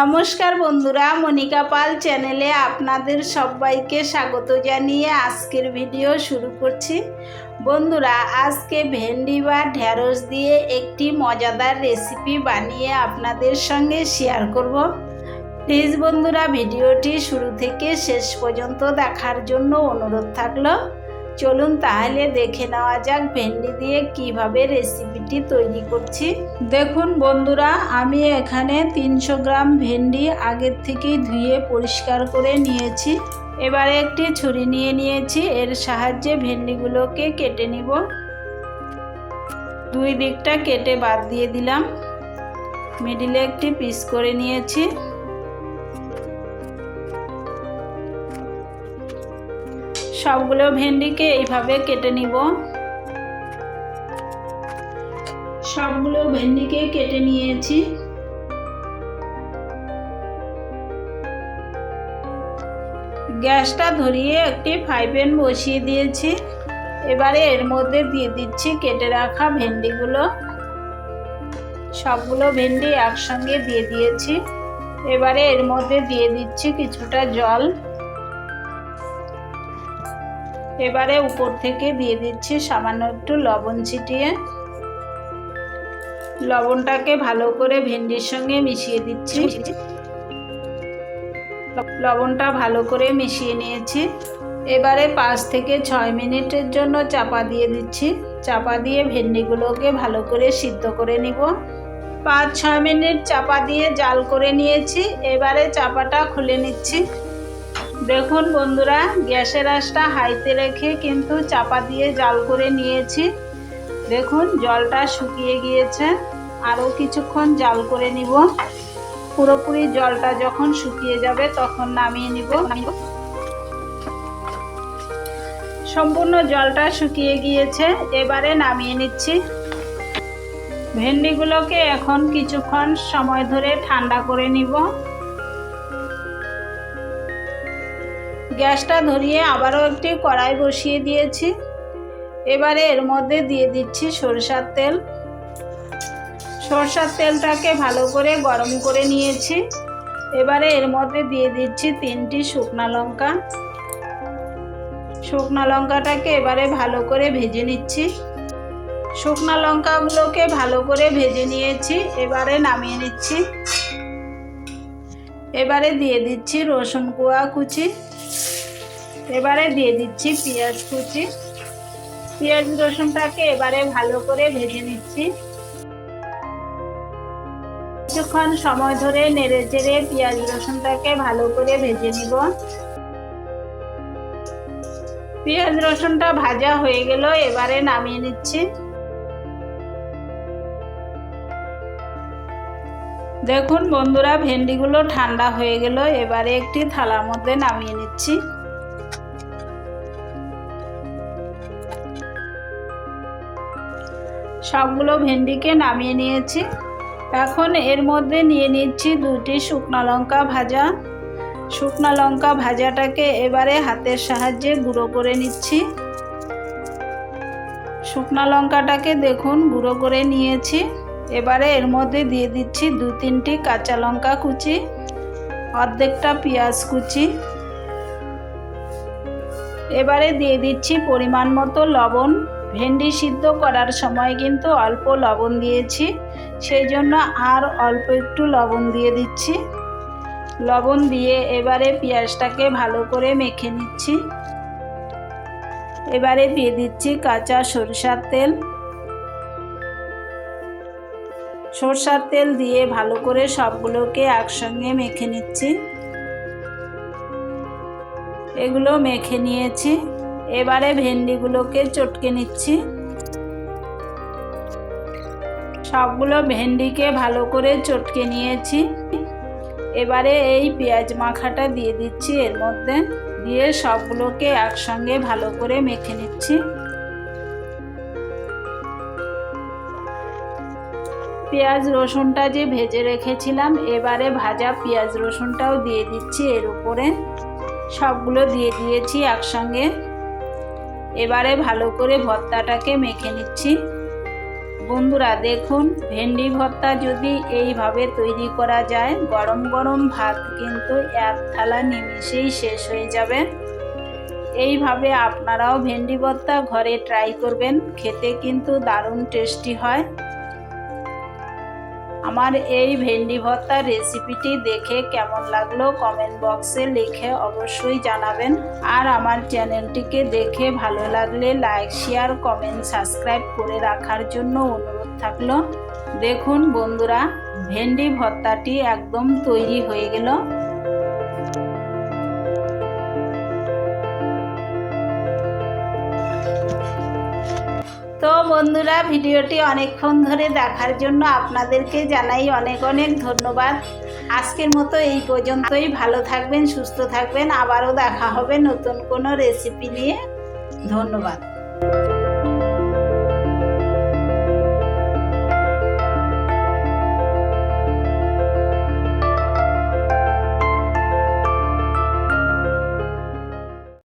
নমস্কার বন্ধুরা, মনিকা পাল চ্যানেলে আপনাদের সবাইকে স্বাগত জানিয়ে আজকের ভিডিও শুরু করছি। বন্ধুরা, আজকে ভেন্ডি বা ঢ্যাঁড়স দিয়ে একটি মজাদার রেসিপি বানিয়ে আপনাদের সঙ্গে শেয়ার করব। প্লিজ বন্ধুরা, ভিডিওটি শুরু থেকে শেষ পর্যন্ত দেখার জন্য অনুরোধ থাকল। চলুন তাহলে দেখে নেওয়া যাক ভেন্ডি দিয়ে কীভাবে রেসিপিটি তৈরি করছি। দেখুন বন্ধুরা, আমি এখানে তিনশো গ্রাম ভেন্ডি আগের থেকেই ধুয়ে পরিষ্কার করে নিয়েছি। এবারে একটি ছুরি নিয়ে নিয়েছি, এর সাহায্যে ভেন্ডিগুলোকে কেটে নিব। দুই দিকটা কেটে বাদ দিয়ে দিলাম। মিডিলে একটি পিস করে নিয়েছি। সবগুলো ভেন্ডিকে এইভাবে কেটে নিব। সবগুলো ভেন্ডিকে কেটে নিয়েছি। গ্যাসটা ধরিয়ে একটি ফ্রাই প্যান বসিয়ে দিয়েছি। এবারে এর মধ্যে দিয়ে দিচ্ছি কেটে রাখা ভেন্ডিগুলো। সবগুলো ভেন্ডি একসঙ্গে দিয়ে দিয়েছি। এবারে এর মধ্যে দিয়ে দিচ্ছি কিছুটা জল। এবারে উপর থেকে দিয়ে দিচ্ছি সামান্য একটু লবণ ছিটিয়ে। লবণটাকে ভালো করে ভেন্ডির সঙ্গে মিশিয়ে দিচ্ছি। লবণটা ভালো করে মিশিয়ে নিয়েছি। এবারে পাঁচ থেকে ছয় মিনিটের জন্য চাপা দিয়ে দিচ্ছি। চাপা দিয়ে ভেন্ডিগুলোকে ভালো করে সিদ্ধ করে নিব। পাঁচ ছয় মিনিট চাপা দিয়ে জাল করে নিয়েছি। এবারে চাপাটা খুলে নিচ্ছি। দেখুন বন্ধুরা, গ্যাসের আঁচটা হাইতে রেখে কিন্তু চাপা দিয়ে জাল করে নিয়েছি। দেখুন, জলটা শুকিয়ে গিয়েছে। আরও কিছুক্ষণ জাল করে নিব। পুরোপুরি জলটা যখন শুকিয়ে যাবে তখন নামিয়ে নিব। সম্পূর্ণ জলটা শুকিয়ে গিয়েছে, এবারে নামিয়ে নিচ্ছি। ভেন্ডিগুলোকে এখন কিছুক্ষণ সময় ধরে ঠান্ডা করে নিব। গ্যাসটা ধরিয়ে আবারও একটি কড়াই বসিয়ে দিয়েছি। এবারে এর মধ্যে দিয়ে দিচ্ছি সরষার তেল। সরষার তেলটাকে ভালো করে গরম করে নিয়েছি। এবারে এর মধ্যে দিয়ে দিচ্ছি তিনটি শুকনা লঙ্কা। শুকনা লঙ্কাটাকে এবারে ভালো করে ভেজে নিচ্ছি। শুকনা লঙ্কাগুলোকে ভালো করে ভেজে নিয়েছি। এবারে নামিয়ে নিচ্ছি। এবারে দিয়ে দিচ্ছি রসুন কুয়া কুচি। এবারে দিয়ে দিচ্ছি পেঁয়াজ কুচি। পেঁয়াজ রসুনটাকে এবারে ভালো করে ভেজে নিচ্ছি। কিছুক্ষণ সময় ধরে নেড়ে চেড়ে পেঁয়াজ রসুনটাকে ভালো করে ভেজে নিব। পেঁয়াজ রসুনটা ভাজা হয়ে গেল, এবারে নামিয়ে নিচ্ছি। দেখুন বন্ধুরা, ভেন্ডিগুলো ঠান্ডা হয়ে গেল, এবারে একটি থালার মধ্যে নামিয়ে নিচ্ছি। সবগুলো ভেন্ডিকে নামিয়ে নিয়েছি। এখন এর মধ্যে নিয়ে নিচ্ছি দুটি শুকনো লঙ্কা ভাজা। শুকনো লঙ্কা ভাজাটাকে এবারে হাতের সাহায্যে গুঁড়ো করে নিচ্ছি। শুকনো লঙ্কাটাকে দেখুন গুঁড়ো করে নিয়েছি। এবারে এর মধ্যে দিয়ে দিচ্ছি দু তিনটি কাঁচা লঙ্কা কুচি, অর্ধেকটা পেঁয়াজ কুচি। এবারে দিয়ে দিচ্ছি পরিমাণ মতো লবণ। ভেন্ডি সিদ্ধ করার সময় কিন্তু অল্প লবণ দিয়েছি সেই জন্য আর অল্প একটু লবণ দিয়ে দিচ্ছি। লবণ দিয়ে এবারে পেঁয়াজটাকে ভালো করে মেখে নিচ্ছি। এবারে দিয়ে দিচ্ছি কাঁচা সরষার তেল। সরষার তেল দিয়ে ভালো করে সবগুলোকে একসঙ্গে মেখে নিচ্ছি। এগুলো মেখে নিয়েছি। এবারে ভেন্ডিগুলোকে চটকে নিচ্ছি। সবগুলো ভেন্ডিকে ভালো করে চটকে নিয়েছি। এবারে এই পেঁয়াজ মাখাটা দিয়ে দিচ্ছি এর মধ্যে। দিয়ে সবগুলোকে একসঙ্গে ভালো করে মেখে নিচ্ছি। পেঁয়াজ রসুনটা যে ভেজে রেখেছিলাম, এবারে ভাজা পেঁয়াজ রসুনটাও দিয়ে দিচ্ছি এর উপরে। সবগুলো দিয়ে দিয়েছি একসঙ্গে। এবারে ভালো করে ভর্তাটাকে মেখে নিচ্ছি। বন্ধুরা, দেখুন, ভেন্ডি ভর্তা যদি এইভাবে তৈরি করা যায়, গরম গরম ভাত কিন্তু এক থালা নিমিষেই শেষ হয়ে যাবে। এইভাবে আপনারাও ভেন্ডি ভর্তা ঘরে ট্রাই করবেন, খেতে কিন্তু দারুণ টেস্টি হয়। আমার এই ভেন্ডি ভর্তার রেসিপিটি দেখে কেমন লাগল কমেন্ট বক্সে লিখে অবশ্যই জানাবেন। আর আমার চ্যানেলটিকে দেখে ভালো লাগলে লাইক শেয়ার কমেন্ট সাবস্ক্রাইব করে রাখার জন্য অনুরোধ থাকল। দেখুন বন্ধুরা, ভেন্ডি ভর্তাটি একদম তৈরি হয়ে গেল। তো বন্ধুরা, ভিডিওটি অনেকক্ষণ ধরে দেখার জন্য আপনাদেরকে জানাই অনেক অনেক ধন্যবাদ। আজকের মতো এই পর্যন্তই। ভালো থাকবেন, সুস্থ থাকবেন। আবারও দেখা হবে নতুন কোনো রেসিপি নিয়ে। ধন্যবাদ।